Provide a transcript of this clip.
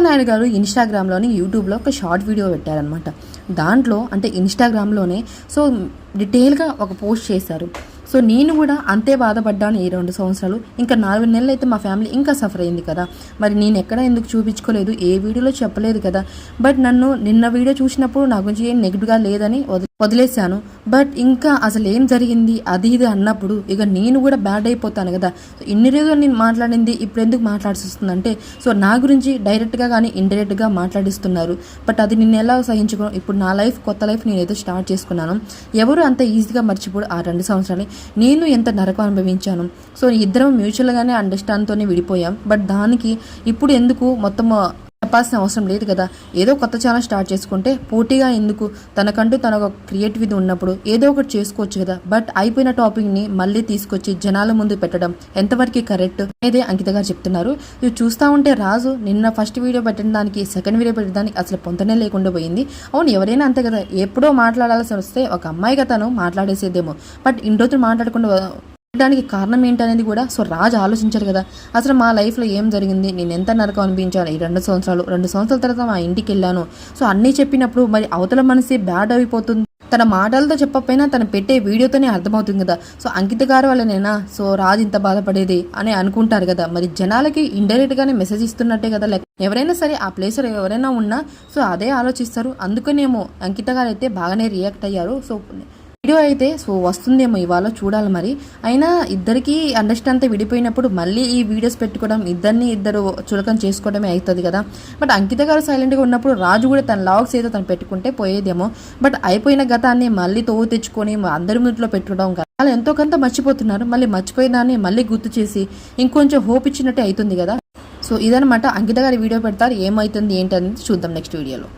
నాయుడు గారు ఇన్స్టాగ్రామ్లోని యూట్యూబ్లో ఒక షార్ట్ వీడియో పెట్టారనమాట దాంట్లో అంటే ఇన్స్టాగ్రామ్లోనే సో డీటెయిల్గా ఒక పోస్ట్ చేశారు. సో నేను కూడా అంతే బాధపడ్డాను ఈ రెండు సంవత్సరాలు. ఇంకా నాలుగు నెలలు అయితే మా ఫ్యామిలీ ఇంకా సఫర్ అయింది కదా. మరి నేను ఎక్కడ ఎందుకు చూపించుకోలేదు ఏ వీడియోలో చెప్పలేదు కదా. బట్ నన్ను నిన్న వీడియో చూసినప్పుడు నా గురించి ఏం నెగిటివ్గా లేదని వదిలి వదిలేశాను. బట్ ఇంకా అసలు ఏం జరిగింది? అది ఇది అన్నప్పుడు ఇక నేను కూడా బ్యాడ్ అయిపోతాను కదా. ఇన్ని రోజులు నేను మాట్లాడింది ఇప్పుడు ఎందుకు మాట్లాడాల్సి వస్తుందంటే సో నా గురించి డైరెక్ట్గా కానీ ఇండైరెక్ట్గా మాట్లాడిస్తున్నారు. బట్ అది నిన్న ఎలా సహించుకో ఇప్పుడు నా లైఫ్ కొత్త లైఫ్ నేను ఏదో స్టార్ట్ చేసుకున్నాను. ఎవరు అంత ఈజీగా మర్చిపోడు ఆ రెండు సంవత్సరాలు. నేను ఎంత నరకం అనుభవించాను? సో ఇద్దరం మ్యూచువల్గానే అండర్స్టాండ్తోనే విడిపోయాం. బట్ దానికి ఇప్పుడు ఎందుకు మొత్తం చెప్పాల్సిన అవసరం లేదు కదా. ఏదో కొత్త ఛానల్ స్టార్ట్ చేసుకుంటే పోటీగా ఎందుకు? తనకంటూ తన ఒక క్రియేటివిటీ ఉన్నప్పుడు ఏదో ఒకటి చేసుకోవచ్చు కదా. బట్ అయిపోయిన టాపిక్ని మళ్ళీ తీసుకొచ్చి జనాల ముందు పెట్టడం ఎంతవరకు కరెక్ట్? అనేది అంకిత గారు చెప్తున్నారు. ఇవి చూస్తూ ఉంటే రాజు నిన్న ఫస్ట్ వీడియో పెట్టిన దానికి సెకండ్ వీడియో పెట్టిన దానికి అసలు పొంతనే లేకుండా పోయింది. అవును ఎవరైనా అంతే కదా. ఎప్పుడో మాట్లాడాల్సి వస్తే ఒక అమ్మాయిగా తను మాట్లాడేసేదేమో. బట్ ఇన్ని రోజులు మాట్లాడకుండా దానికి కారణం ఏంటనేది కూడా సో రాజు ఆలోచించారు కదా. అసలు మా లైఫ్లో ఏం జరిగింది? నేను ఎంత నరకం అనిపించాను? ఈ రెండు సంవత్సరాలు రెండు సంవత్సరాల తర్వాత మా ఇంటికి వెళ్ళాను. సో అన్నీ చెప్పినప్పుడు మరి అవతల మనసే బ్యాడ్ అయిపోతుంది. తన మాటలతో చెప్పకపోయినా తను పెట్టే వీడియోతోనే అర్థమవుతుంది కదా. సో అంకిత గారు వల్లనేనా? సో రాజు ఇంత బాధపడేది అని అనుకుంటారు కదా. మరి జనాలకి ఇండైరెక్ట్ గానే మెసేజ్ ఇస్తున్నట్టే కదా. లైక్ ఎవరైనా సరే ఆ ప్లేస్లో ఎవరైనా ఉన్నా సో అదే ఆలోచిస్తారు. అందుకనేమో అంకిత గారు అయితే బాగానే రియాక్ట్ అయ్యారు. సో వీడియో అయితే సో వస్తుందేమో ఇవాళ చూడాలి మరి. అయినా ఇద్దరికి అండర్స్టాండ్ విడిపోయినప్పుడు మళ్ళీ ఈ వీడియోస్ పెట్టుకోవడం ఇద్దరిని ఇద్దరు చులకం చేసుకోవడమే అవుతుంది కదా. బట్ అంకిత గారు సైలెంట్గా ఉన్నప్పుడు రాజు కూడా తన లాగ్స్ ఏదో తను పెట్టుకుంటే పోయేదేమో. బట్ అయిపోయిన గతాన్ని మళ్ళీ తోవు తెచ్చుకొని అందరి ముందులో పెట్టుకోవడం కదా వాళ్ళు ఎంతో కొంత మర్చిపోతున్నారు. మళ్ళీ మర్చిపోయినాన్ని మళ్ళీ గుర్తు చేసి ఇంకొంచెం హోప్ ఇచ్చినట్టే అవుతుంది కదా. సో ఇదనమాట అంకిత గారి వీడియో పెడతారు. ఏమవుతుంది ఏంటనేది చూద్దాం నెక్స్ట్ వీడియోలో